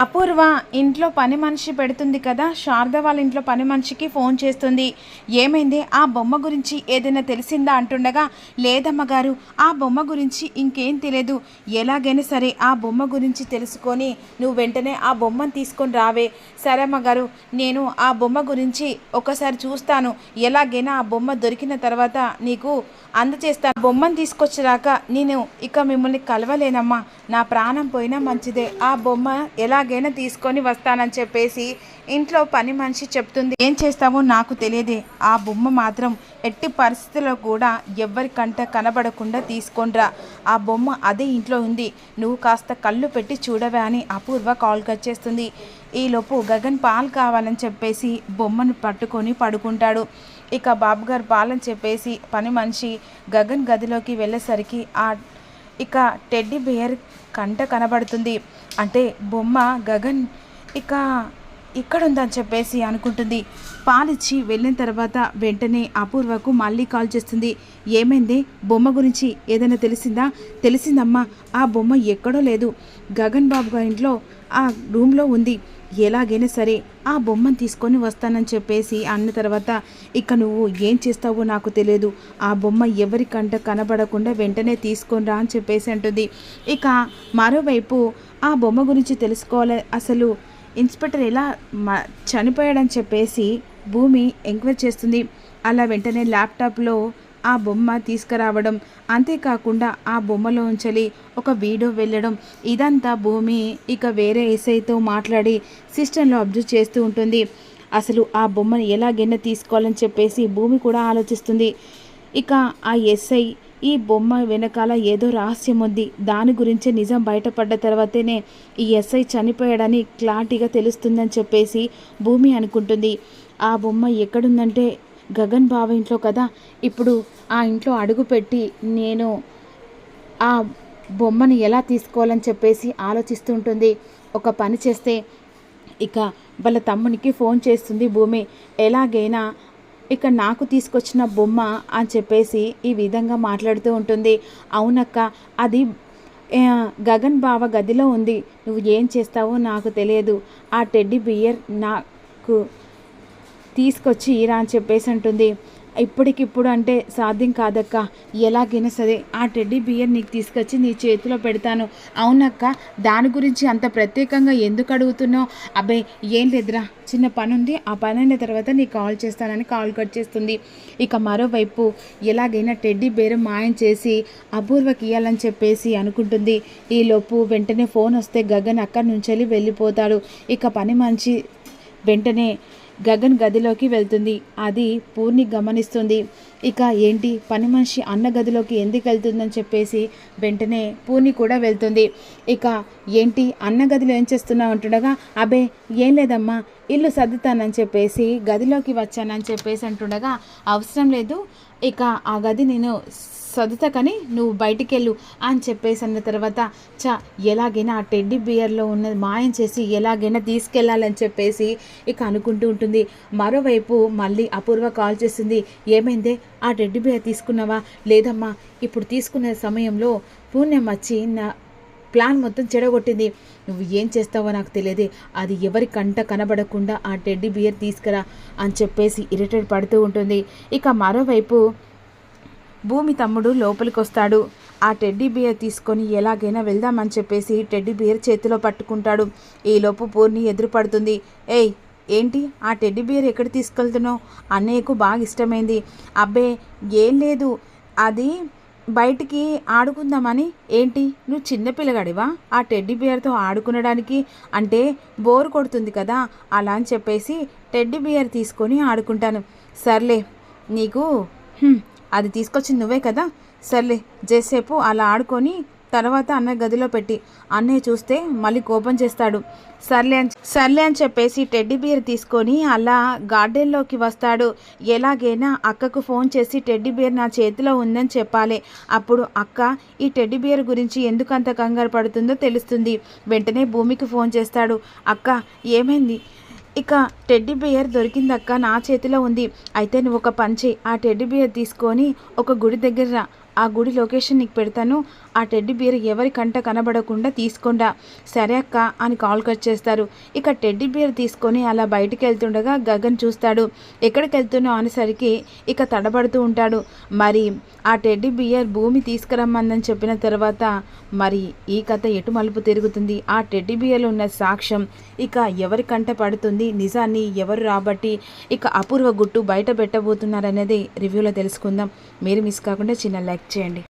అపూర్వ ఇంట్లో పని మనిషి పెడుతుంది కదా శారద వాళ్ళ ఇంట్లో పని మనిషికి ఫోన్ చేస్తుంది. ఏమైంది? ఆ బొమ్మ గురించి ఏదైనా తెలిసిందా అంటుండగా లేదమ్మ గారు ఆ బొమ్మ గురించి ఇంకేం తెలియదు ఎలాగైనా సరే ఆ బొమ్మ గురించి తెలుసుకొని నువ్వు వెంటనే ఆ బొమ్మను తీసుకొని రావే. సరే అమ్మ గారు నేను ఆ బొమ్మ గురించి ఒకసారి చూస్తాను. ఎలాగైనా ఆ బొమ్మ దొరికిన తర్వాత నీకు అందచేస్తాను బొమ్మను తీసుకొచ్చేదాకా నేను ఇక మిమ్మల్ని కలవలేనమ్మా. నా ప్రాణం పోయినా మంచిదే. ఆ బొమ్మ ఎలా ఎలాగైనా తీసుకొని వస్తానని చెప్పేసి ఇంట్లో పని మనిషి చెప్తుంది. ఏం చేస్తావో నాకు తెలియదే. ఆ బొమ్మ మాత్రం ఎట్టి పరిస్థితుల్లో కూడా ఎవ్వరికంట కనబడకుండా తీసుకొనిరా ఆ బొమ్మ అదే ఇంట్లో ఉంది. నువ్వు కాస్త కళ్ళు పెట్టి చూడవే అని అపూర్వ కాల్ కట్ చేస్తుంది. ఈలోపు గగన్ పాలు కావాలని చెప్పేసి బొమ్మను పట్టుకొని పడుకుంటాడు. ఇక బాబు గారు పాలని చెప్పేసి పని మనిషి గగన్ గదిలోకి వెళ్ళేసరికి ఆ ఇక టెడ్డీ బేర్ కంట కనబడుతుంది. అంటే బొమ్మ గగన్ ఇక ఇక్కడ ఉందని చెప్పేసి అనుకుంటుంది. పాలిచ్చి వెళ్ళిన తర్వాత వెంటనే అపూర్వకు మళ్ళీ కాల్ చేస్తుంది. ఏమైంది? బొమ్మ గురించి ఏదైనా తెలిసిందా? తెలిసిందమ్మా ఆ బొమ్మ ఎక్కడో లేదు. గగన్ బాబు గారి ఇంట్లో ఆ రూమ్లో ఉంది. ఎలాగైనా సరే ఆ బొమ్మను తీసుకొని వస్తానని చెప్పేసి అన్న తర్వాత ఇక నువ్వు ఏం చేస్తావో నాకు తెలియదు. ఆ బొమ్మ ఎవరికంట కనబడకుండా వెంటనే తీసుకొని రా అని చెప్పేసి అంటుంది. ఇక మరోవైపు ఆ బొమ్మ గురించి తెలుసుకోవాలి. అసలు ఇన్స్పెక్టర్ ఎలా మ చనిపోయాడని చెప్పేసి భూమి ఎంక్వైరీ చేస్తుంది. అలా వెంటనే ల్యాప్టాప్లో ఆ బొమ్మ తీసుకురావడం. అంతేకాకుండా ఆ బొమ్మలో ఉంచలి ఒక వీడియో వెళ్ళడం. ఇదంతా భూమి. ఇక వేరే ఎస్ఐతో మాట్లాడి సిస్టంలో అబ్జర్వ్ చేస్తూ ఉంటుంది. అసలు ఆ బొమ్మను ఎలాగైనా తీసుకోవాలని చెప్పేసి భూమి కూడా ఆలోచిస్తుంది. ఇక ఆ ఎస్ఐ ఈ బొమ్మ వెనకాల ఏదో రహస్యం ఉంది. దాని గురించే నిజం బయటపడ్డ తర్వాతనే ఈ ఎస్ఐ చనిపోయాడని క్లారిటీగా తెలుస్తుందని చెప్పేసి భూమి అనుకుంటుంది. ఆ బొమ్మ ఎక్కడుందంటే గగన్ బావ ఇంట్లో కదా ఇప్పుడు ఆ ఇంట్లో అడుగుపెట్టి నేను ఆ బొమ్మను ఎలా తీసుకోవాలని చెప్పేసి ఆలోచిస్తుంటుంది. ఒక పని చేస్తే ఇక వాళ్ళ తమ్మునికి ఫోన్ చేస్తుంది భూమి ఎలాగైనా ఇక నాకు తీసుకొచ్చిన బొమ్మ అని చెప్పేసి ఈ విధంగా మాట్లాడుతూ ఉంటుంది. అవునక్క అది గగన్ బావ గదిలో ఉంది నువ్వు ఏం చేస్తావో నాకు తెలియదు. ఆ టెడ్డీ బియర్ నాకు తీసుకొచ్చి ఇరా అని చెప్పేసి అంటుంది. ఇప్పటికిప్పుడు అంటే సాధ్యం కాదక్క. ఎలాగైనా సరే ఆ టెడ్డీ బియర్ నీకు తీసుకొచ్చి నీ చేతిలో పెడతాను. అవునక్క దాని గురించి అంత ప్రత్యేకంగా ఎందుకు అడుగుతున్నావు? అబ్బాయి ఏం లేదురా. చిన్న పని ఉంది ఆ పని అయిన తర్వాత నీకు కాల్ చేస్తానని కాల్ కట్ చేస్తుంది. ఇక మరోవైపు ఎలాగైనా టెడ్డీ బేర్ మాయం చేసి అపూర్వకి ఇవ్వాలని చెప్పేసి అనుకుంటుంది. ఈలోపు వెంటనే ఫోన్ వస్తే గగన్ అక్కడి నుంచి వెళ్ళిపోతాడు. ఇక పని మంచి వెంటనే గగన్ గదిలోకి వెళ్తుంది. అది పూర్ణి గమనిస్తుంది. ఇక ఏంటి? పని మనిషి అన్న గదిలోకి ఎందుకు వెళ్తుందని చెప్పేసి వెంటనే పూర్ణి కూడా వెళ్తుంది. ఇక ఏంటి? అన్న గదిలో ఏం చేస్తున్నావు అంటుండగా అబే ఏం లేదమ్మా. ఇల్లు సర్దుతానని చెప్పేసి గదిలోకి వచ్చానని చెప్పేసి అంటుండగా అవసరం లేదు ఇక ఆ గది నేను సదుతా కానీ నువ్వు బయటికి వెళ్ళు అని చెప్పేసి అన్న తర్వాత చా ఎలాగైనా ఆ టెడ్డీ బియర్లో ఉన్నది మాయం చేసి ఎలాగైనా తీసుకెళ్ళాలని చెప్పేసి ఇక అనుకుంటూ ఉంటుంది. మరోవైపు మళ్ళీ అపూర్వ కాల్ చేస్తుంది ఏమైందే ఆ టెడ్డీ బియర్ తీసుకున్నావా? లేదమ్మా ఇప్పుడు తీసుకునే సమయంలో పుణ్యం వచ్చి నా ప్లాన్ మొత్తం చెడగొట్టింది. నువ్వు ఏం చేస్తావో నాకు తెలియదు. అది ఎవరి కంట కనబడకుండా ఆ టెడ్డీ బియర్ తీసుకురా అని చెప్పేసి ఇరిటేట్ పడుతూ ఉంటుంది. ఇక మరోవైపు భూమి తమ్ముడు లోపలికి వస్తాడు ఆ టెడ్డీ బియర్ తీసుకొని ఎలాగైనా వెళ్దామని చెప్పేసి టెడ్డీ బియర్ చేతిలో పట్టుకుంటాడు. ఈలోపు పూర్ణి ఎదురుపడుతుంది. ఏయ్ ఏంటి? ఆ టెడ్డీ బియర్ ఎక్కడ తీసుకెళ్తున్నావు? అన్నయ్యకు బాగా ఇష్టమైంది. అబ్బే ఏం లేదు. అది బయటికి ఆడుకుందామని ఏంటి? నువ్వు చిన్నపిల్లగాడివా ఆ టెడ్డీ బియర్తో ఆడుకునడానికి అంటే బోర్ కొడుతుంది కదా అలా అని చెప్పేసి టెడ్డీ బియర్ తీసుకొని ఆడుకుంటాను. సర్లే నీకు అది తీసుకొచ్చింది నువ్వే కదా? సర్లే జేసేపు అలా ఆడుకొని తర్వాత అన్నయ్య గదిలో పెట్టి అన్నయ్య చూస్తే మళ్ళీ కోపం చేస్తాడు. సర్లే అని సర్లే అని చెప్పేసి టెడ్డీ బియర్ తీసుకొని అలా గార్డెన్లోకి వస్తాడు. ఎలాగైనా అక్కకు ఫోన్ చేసి టెడ్డీ బియర్ నా చేతిలో ఉందని చెప్పాలి. అప్పుడు అక్క ఈ టెడ్డీ బియర్ గురించి ఎందుకు అంత కంగారు పడుతుందో తెలుస్తుంది. వెంటనే భూమికి ఫోన్ చేస్తాడు. అక్క ఏమైంది? ఇక టెడ్డీ బియర్ దొరికిందక్క నా చేతిలో ఉంది. అయితే నువ్వు ఒక పంచి ఆ టెడ్డీ బియర్ తీసుకొని ఒక గుడి దగ్గర ఆ గుడి లొకేషన్ నీకు పెడతాను. ఆ టెడ్డి బీర్ ఎవరి కంట కనబడకుండా తీసుకోండా. సరే అక్క అని కాల్ కట్ చేస్తారు. ఇక టెడ్డి బీర్ తీసుకొని అలా బయటికి వెళ్తుండగా గగన్ చూస్తాడు. ఎక్కడికి వెళ్తున్నావు అనేసరికి ఇక తడబడుతూ ఉంటాడు. మరి ఆ టెడ్డి బియర్ భూమి తీసుకురమ్మందని చెప్పిన తర్వాత మరి ఈ కథ ఎటు మలుపు తిరుగుతుంది? ఆ టెడ్డి బియర్లో ఉన్న సాక్ష్యం ఇక ఎవరి కంట పడుతుంది? నిజాన్ని ఎవరు రాబట్టి ఇక అపూర్వ గుట్టు బయట పెట్టబోతున్నారనేది రివ్యూలో తెలుసుకుందాం. మీరు మిస్ కాకుండా చిన్న లైక్ చేయండి.